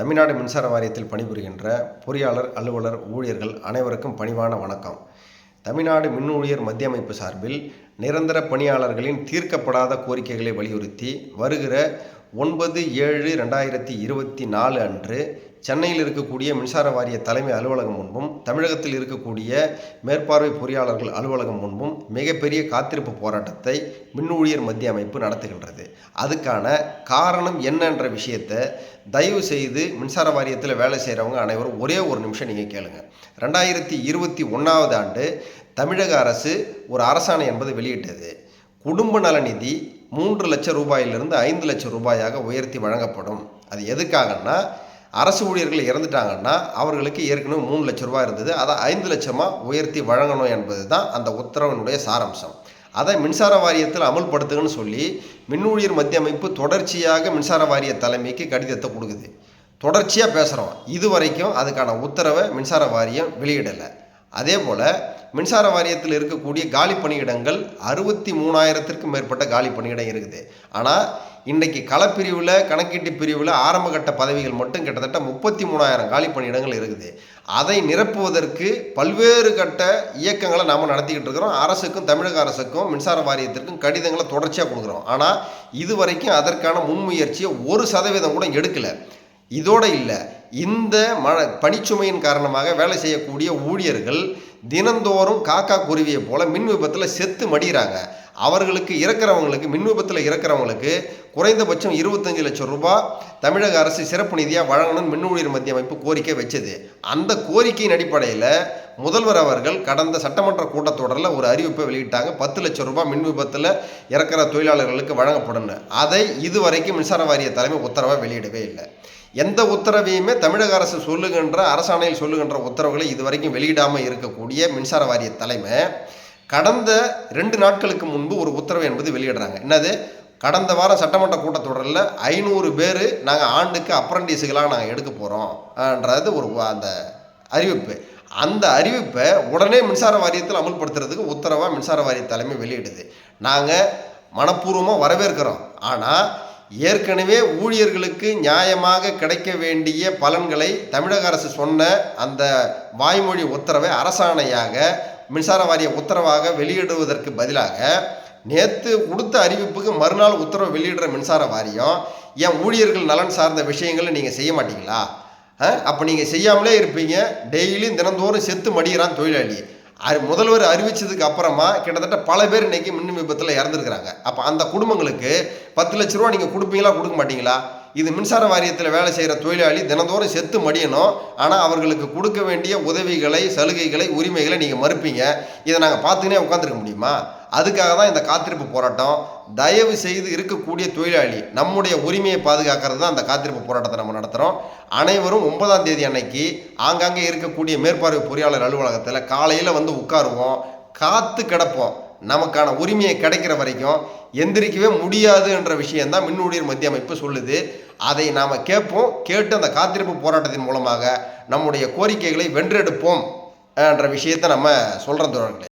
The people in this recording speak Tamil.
தமிழ்நாடு மின்சார வாரியத்தில் பணிபுரிகின்ற பொறியாளர் அலுவலர் ஊழியர்கள் அனைவருக்கும் பணிவான வணக்கம். தமிழ்நாடு மின் ஊழியர் மத்திய அமைப்பு சார்பில் நிரந்தர பணியாளர்களின் தீர்க்கப்படாத கோரிக்கைகளை வலியுறுத்தி வருகிற ஒன்பது ஏழு ரெண்டாயிரத்தி இருபத்தி நாலு அன்று சென்னையில் இருக்கக்கூடிய மின்சார வாரிய தலைமை அலுவலகம் முன்பும் தமிழகத்தில் இருக்கக்கூடிய மேற்பார்வை பொறியாளர்கள் அலுவலகம் முன்பும் மிகப்பெரிய காத்திருப்பு போராட்டத்தை மின் ஊழியர் மத்திய அமைப்பு நடத்துகின்றது. அதுக்கான காரணம் என்னன்ற விஷயத்தை தயவு செய்து மின்சார வாரியத்தில் வேலை செய்கிறவங்க அனைவரும் ஒரே ஒரு நிமிஷம் நீங்கள் கேளுங்க. ரெண்டாயிரத்தி இருபத்தி ஒன்றாவது ஆண்டு தமிழக அரசு ஒரு அரசாணை என்பது வெளியிட்டது. குடும்ப நலநிதி மூன்று லட்சம் ரூபாயிலிருந்து ஐந்து லட்சம் ரூபாயாக உயர்த்தி வழங்கப்படும். அது எதுக்காகன்னா அரசு ஊழியர்கள் இறந்துட்டாங்கன்னா அவர்களுக்கு ஏற்கனவே மூணு லட்ச ரூபாய் இருந்தது. அதை ஐந்து லட்சமாக உயர்த்தி வழங்கணும் என்பது தான் அந்த உத்தரவினுடைய சாராம்சம். அதை மின்சார வாரியத்தில் அமல்படுத்துங்கன்னு சொல்லி மின் ஊழியர் மத்திய அமைப்பு தொடர்ச்சியாக மின்சார வாரிய தலைமைக்கு கடிதத்தை கொடுக்குது. தொடர்ச்சியாக பேசுகிறோம் இது வரைக்கும் அதுக்கான உத்தரவை மின்சார வாரியம் வெளியிடலை. அதே போல் மின்சார வாரியத்தில் இருக்கக்கூடிய காலி பணியிடங்கள் அறுபத்தி மூணாயிரத்திற்கும் மேற்பட்ட காலி பணியிடம் இருக்குது. ஆனால் இன்றைக்கி களப்பிரிவில் கணக்கீட்டு பிரிவில் ஆரம்பகட்ட பதவிகள் மட்டும் கிட்டத்தட்ட முப்பத்தி மூணாயிரம் காலி பணியிடங்கள் இருக்குது. அதை நிரப்புவதற்கு பல்வேறு கட்ட இயக்கங்களை நாம் நடத்திக்கிட்டு இருக்கிறோம். அரசுக்கும் தமிழக அரசுக்கும் மின்சார வாரியத்திற்கும் கடிதங்களை தொடர்ச்சியாக கொடுக்குறோம். ஆனால் இது வரைக்கும் அதற்கான முன்முயற்சியை ஒரு சதவீதம் கூட எடுக்கலை. இதோடு இல்லை இந்த மழை பணிச்சுமையின் காரணமாக வேலை செய்யக்கூடிய ஊழியர்கள் தினந்தோறும் காக்கா குருவியை போல மின் விபத்தில் செத்து மடிகிறாங்க அவர்களுக்கு இறக்குறவங்களுக்கு மின் விபத்தில் இறக்குறவங்களுக்கு குறைந்தபட்சம் இருபத்தஞ்சு லட்சம் ரூபாய் தமிழக அரசு சிறப்பு நிதியாக வழங்கணும்னு மின் ஊழியர் மத்திய அமைப்பு கோரிக்கை வச்சது. அந்த கோரிக்கையின் அடிப்படையில் முதல்வர் அவர்கள் கடந்த சட்டமன்ற கூட்டத்தொடரில் ஒரு அறிவிப்பை வெளியிட்டாங்க. பத்து லட்சம் ரூபாய் மின் விபத்தில் இறக்குற தொழிலாளர்களுக்கு வழங்கப்படும். அதை இதுவரைக்கும் மின்சார வாரிய தலைமை உத்தரவை வெளியிடவே இல்லை. எந்த உத்தரவையுமே தமிழக அரசு சொல்லுகின்ற அரசாணையில் சொல்லுகின்ற உத்தரவுகளை இதுவரைக்கும் வெளியிடாமல் இருக்கக்கூடிய மின்சார வாரிய தலைமை கடந்த ரெண்டு நாட்களுக்கு முன்பு ஒரு உத்தரவு என்பது வெளியிடுறாங்க. என்னது? கடந்த வாரம் சட்டமன்ற கூட்டத்தொடரில் ஐநூறு பேர் நாங்கள் ஆண்டுக்கு அப்ரண்டிஸுகளாக நாங்கள் எடுக்க போகிறோம்ன்றது ஒரு அந்த அறிவிப்பு. அந்த அறிவிப்பை உடனே மின்சார வாரியத்தில் அமல்படுத்துறதுக்கு உத்தரவாக மின்சார வாரிய தலைமை வெளியிடுது. நாங்கள் மனப்பூர்வமாக வரவேற்கிறோம். ஆனால் ஏற்கனவே ஊழியர்களுக்கு நியாயமாக கிடைக்க வேண்டிய பலன்களை தமிழக அரசு சொன்ன அந்த வாய்மொழி உத்தரவை அரசாணையாக மின்சார வாரிய உத்தரவாக வெளியிடுவதற்கு பதிலாக நேற்று கொடுத்த அறிவிப்புக்கு மறுநாள் உத்தரவு வெளியிடுற மின்சார வாரியம் ஏன் ஊழியர்கள் நலன் சார்ந்த விஷயங்களை நீங்கள் செய்ய மாட்டீங்களா? அப்போ நீங்கள் செய்யாமலே இருப்பீங்க. டெய்லியும் தினந்தோறும் செத்து மடிகிறான் தொழிலாளி. அது முதல்வர் அறிவித்ததுக்கு அப்புறமா கிட்டத்தட்ட பல பேர் இன்றைக்கி மின் விபத்தில் இறந்துருக்குறாங்க. அப்போ அந்த குடும்பங்களுக்கு பத்து லட்ச ரூபா நீங்கள் கொடுப்பீங்களா கொடுக்க மாட்டீங்களா? இது மின்சார வாரியத்தில் வேலை செய்கிற தொழிலாளி தினந்தோறும் செத்து மடியணும். ஆனால் அவர்களுக்கு கொடுக்க வேண்டிய உதவிகளை சலுகைகளை உரிமைகளை நீங்கள் மறுப்பீங்க. இதை நாங்கள் பார்த்துக்கினே உட்காந்துருக்க முடியுமா? அதுக்காக தான் இந்த காத்திருப்பு போராட்டம். தயவு செய்து இருக்கக்கூடிய தொழிலாளி நம்முடைய உரிமையை பாதுகாக்கிறது தான் அந்த காத்திருப்பு போராட்டத்தை நம்ம நடத்துகிறோம் அனைவரும் ஒன்பதாம் தேதி அன்னைக்கு ஆங்காங்கே இருக்கக்கூடிய மேற்பார்வை பொறியாளர் அலுவலகத்தில் காலையில் வந்து உட்காருவோம். காத்து கிடப்போம். நமக்கான உரிமையை கிடைக்கிற வரைக்கும் எந்திரிக்கவே முடியாது என்ற விஷயந்தான் மின் ஊழியர் மத்திய அமைப்பு சொல்லுது. அதை நாம் கேட்போம். கேட்டு அந்த காத்திருப்பு போராட்டத்தின் மூலமாக நம்முடைய கோரிக்கைகளை வென்றெடுப்போம் என்ற விஷயத்தை நம்ம சொல்கிறோம் தோழர்களே.